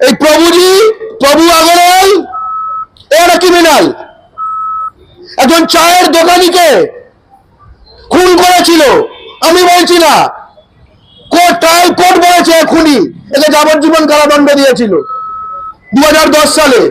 এই প্রভুজি, প্রভু আগরওয়াল, এরা ক্রিমিনাল একজন চায়ের দোকানিকে খুন করেছিল। আমি বলছি না। কোর্ট ট্রায়াল কোর্ট বলেছে খুনি একে যাবজ্জীবন কারাদণ্ড দিয়েছিল। দু সালে।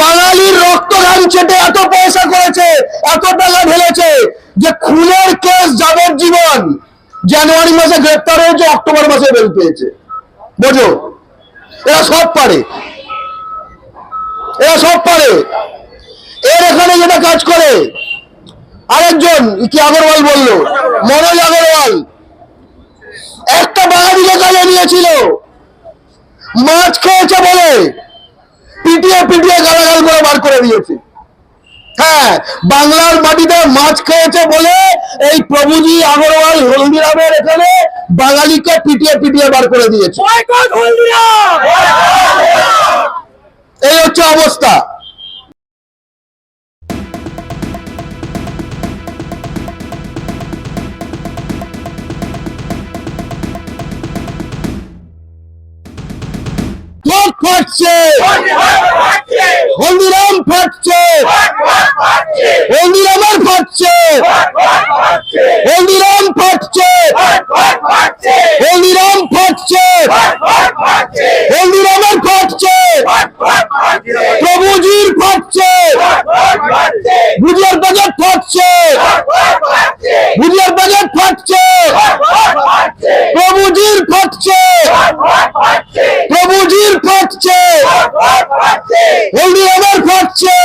বাঙালির রক্ত ঘাম চেটে এত পয়সা করেছে, এত টাকা ঢেলেছে যে খুনের কেস যাবজ্জীবন। জানুয়ারি মাসে গ্রেপ্তার হয়েছে, অক্টোবর মাসে বেল পেয়েছে। বোঝো। এরা সব পারে। এরা সব পারে। এর এখানে যেটা কাজ করে, আরেকজন কি আগরওয়াল বলল? মনোজ আগরওয়াল। একটা বাঙালিকে কাজে নিয়েছিল, মাছ খেয়েছে বলে পিটিয়ে পিটিয়ে গালাগাল করে বার করে দিয়েছে। হ্যাঁ বাংলার মাটিতে মাছ খেয়েছে বলে এই প্রভুজি আগরওয়াল হলদিরামের এখানে বাঙালিকে পিটিয়ে পিটিয়ে বার করে দিয়েছে। এই হচ্ছে অবস্থা। কোট ফাটছে হলদিরাম ফাটছে হলদিরামের ফাটছে হলদিরাম ফাটছে হলদিরাম ফাটছে হলদিরামের ফাটছে প্রভুজির ফাটছে ভুজিয়ার বাজার ফাটছে ভুজিয়ার বাজার ফাটছে প্রভুজির ফাটছে প্রভুজির ফাটছে হলদিরামের ফাটছে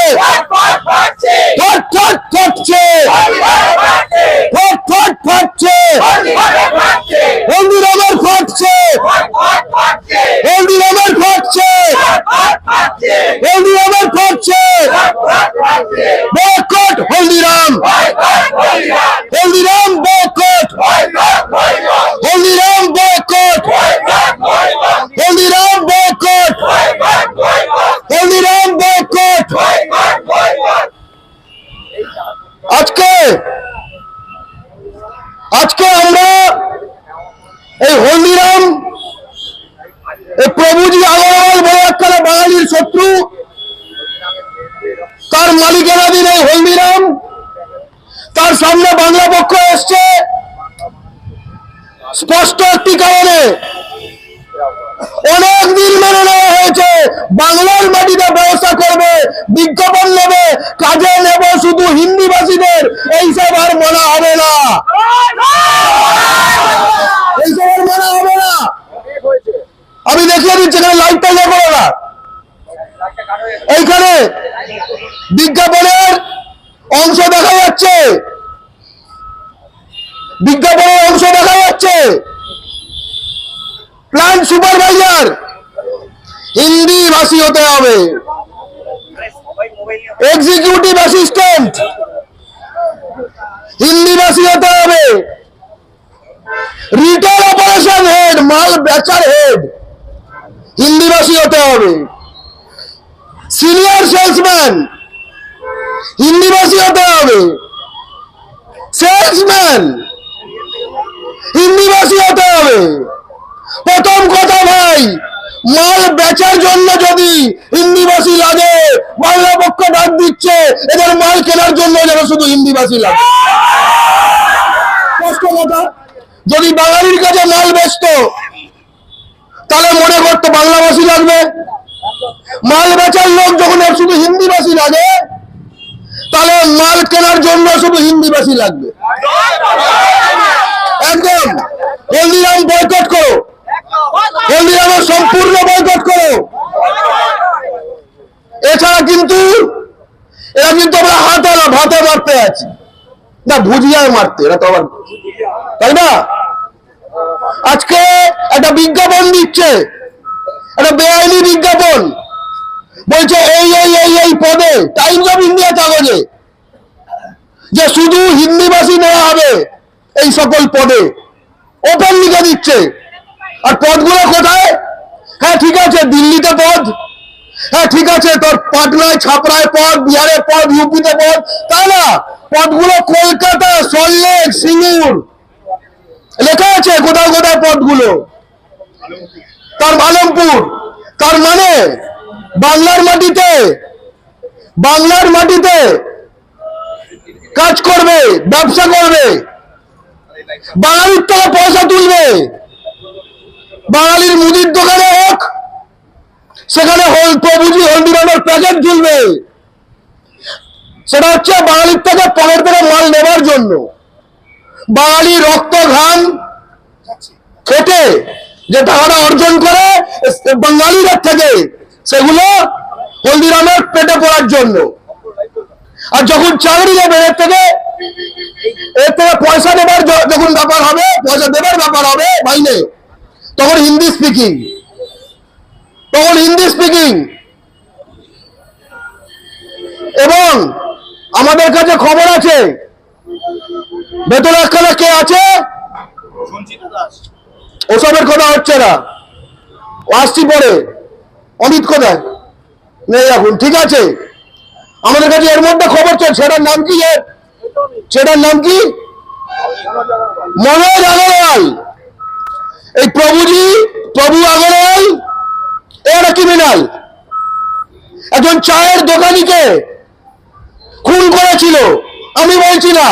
ফাট ফাট ফাটছে ফাট ফাট ফাটছে হলদিরামের ফাটছে হলদিরামের ফাটছে হলদিরামের ফাটছে boycott Haldiram Haldiram boycott Haldiram boycott Haldiram boycott Haldiram boycott আজকে আজকে আমরা এই হলদিরাম এই প্রভুজি আগরওয়াল বড় একখানা বাঙালির শত্রু তার মালিকানাধীন এই হলদিরাম। তার সামনে বাংলা পক্ষ এসছে। স্পষ্ট একটি কারণে। অনেক দিন মেনে নেওয়া হয়েছে। বাংলার মাটিতে ব্যবসা করবে, বিজ্ঞাপন নেবে, কাজে নেব শুধু হিন্দি ভাষীদের এইসব আর মানা হবে না এইসব আর মানা হবে না আমি দেখিয়ে দিচ্ছি এখানে লাইটটা ইয়ে করো না এইখানে বিজ্ঞাপনের অংশ দেখা যাচ্ছে। বিজ্ঞাপনের অংশ দেখা যাচ্ছে। প্ল্যান সুপারভাইজার হিন্দি ভাষী হতে হবে। এক্সিকিউটিভ অ্যাসিস্ট্যান্ট হিন্দি ভাষী হতে হবে। রিটেল অপারেশন হেড মাল বেচার হেড হিন্দি ভাষী হতে হবে। সিনিয়র সেলসম্যান হিন্দি ভাষী হতে হবে। সেলসম্যান হিন্দি ভাষী হতে হবে। প্রথম কথা ভাই, মাল বেচার জন্য যদি হিন্দি ভাষী লাগে, বাংলা পক্ষ ডাক দিচ্ছে, এদের মাল কেনার জন্য যেন শুধু হিন্দি ভাষী লাগে। যদি বাঙালির কাছে মাল বেচতো তাহলে মনে করতো বাংলা ভাষী লাগবে। মাল বেচার লোক যখন শুধু হিন্দি ভাষী লাগে তাহলে মাল কেনার জন্য শুধু হিন্দি ভাষী লাগবে। একদম। হলদিরাম বয়কট করো। হলদিরামের সম্পূর্ণ বয়কট করো। এছাড়া কিন্তু এরা কিন্তু আমরা হাতে না, ভাতে মারতে আছি। না ভুজিয়ায় মারতে, এরা তো আবার তাই না? আজকে একটা বিজ্ঞাপন দিচ্ছে। একটা বেআইনি বিজ্ঞাপন। বলছে, এই এই এই এই পদে টাইমস অফ ইন্ডিয়া কাগজে যে শুধু হিন্দি ভাষী নেওয়া হবে এই সকল পদে। ওপেন লিখে দিচ্ছে। আর পদগুলো কোথায়? হ্যাঁ ঠিক আছে, দিল্লিতে পদ। হ্যাঁ ঠিক আছে, তোর পাটনায় ছাপড়ায় পদ, বিহারে পদ, ইউপিতে পদ। তাই না, পদগুলো কলকাতা সল্লেক সিঙ্গুর। লেখা আছে কোথাও কোথাও পদগুলো। তার আলমপুর তার মানে বাংলার মাটিতে বাংলার মাটিতে কাজ করবে, ব্যবসা করবে, বাঙালির থেকে পয়সা তুলবে। বাঙালির মুদির দোকানে হোক, সেখানে হল প্রভুজি হলদিরামের প্যাকেট ঝুলবে। সেটা হচ্ছে বাঙালির থেকে পকেট থেকে মাল নেবার জন্য। বাঙালি রক্ত, ঘাম খেটে যে টাকাটা অর্জন করে, বাঙালিদের থেকে সেগুলো হলদিরামের পেটে পড়ার জন্য। আর যখন চাকরি যাবে এর থেকে এর থেকে পয়সা দেবার যখন ব্যাপার হবে পয়সা দেবার ব্যাপার হবে মাইনে তখন হিন্দি স্পিকিং তখন হিন্দি স্পিকিং এবং আমাদের কাছে খবর আছে ভেতরে একখানে কে আছে? ওসবের কথা হচ্ছে না। আসছি পরে। অমিত কোথায় নেই এখন, ঠিক আছে? আমাদের কাছে এর মধ্যে খবর চল, সেটার নাম কি এর? সেটার নাম কি? মনোজ আগরওয়াল। এই প্রভুজি, প্রভু আগরওয়াল, এরা ক্রিমিনাল একজন চায়ের দোকানিকে খুন করেছিল। আমি বলছি না,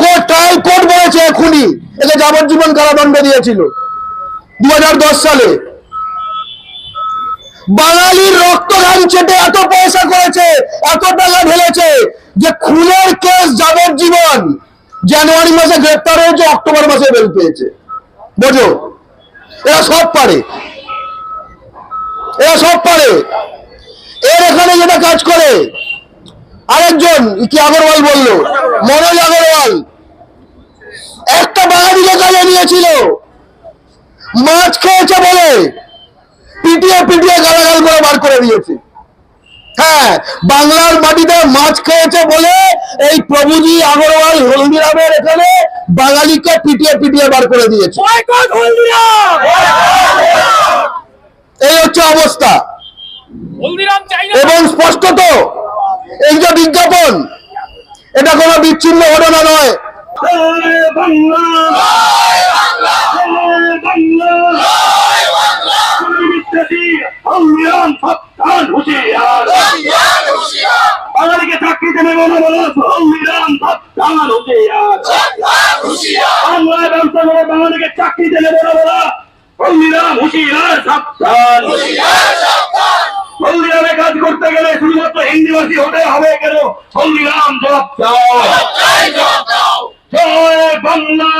কোর্ট, ট্রায়াল কোর্ট বলেছে খুনি একে যাবজ্জীবন কারাদণ্ড দিয়েছিল। দু হাজার দশ সালে। বাঙালির রক্ত ঘাম চেটে এত পয়সা করেছে, এত টাকা ঢেলেছে যে খুনের কেস যাবজ্জীবন। জানুয়ারি মাসে গ্রেপ্তার হয়েছে, অক্টোবর মাসে বেল পেয়েছে। বোঝো? এরা সব পারে। এরা সব পারে। এর এখানে যেটা কাজ করে, আরেকজন, কি আগরওয়াল বলল? মনোজ আগরওয়াল। একটা বাঙালিকে কাজে নিয়েছিল, মাছ খেয়েছে বলে পিটিয়ে পিটিয়ে গালাগাল করে বার করে দিয়েছে। হ্যাঁ বাংলার মাটিতে মাছ খেয়েছে বলে এই প্রভুজি আগরওয়াল হলদিরামের এখানে বাঙালিকে পিটিয়ে পিটিয়ে বার করে দিয়েছে। এই হচ্ছে অবস্থা। হলদিরাম চাই না। এবং স্পষ্টত এই যে বিজ্ঞাপন এটা কোনো বিচ্ছিন্ন ঘটনা নয়। আমাদেরকে চাকরি দেবে বলে বলে সাবধান হুঁশিয়ার। আমরা ব্যবসা করে বাঙালিকে চাকরি দেবে বলে বলে হলদিরাম হুঁশিয়ার সাবধান হলদিরামে কাজ করতে গেলে শুধুমাত্র হিন্দিভাষী হতে হবে কেন? হলদিরাম জবাব চাও জয় বাংলা।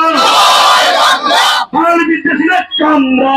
বাঙালি শত্রুদের চামড়া।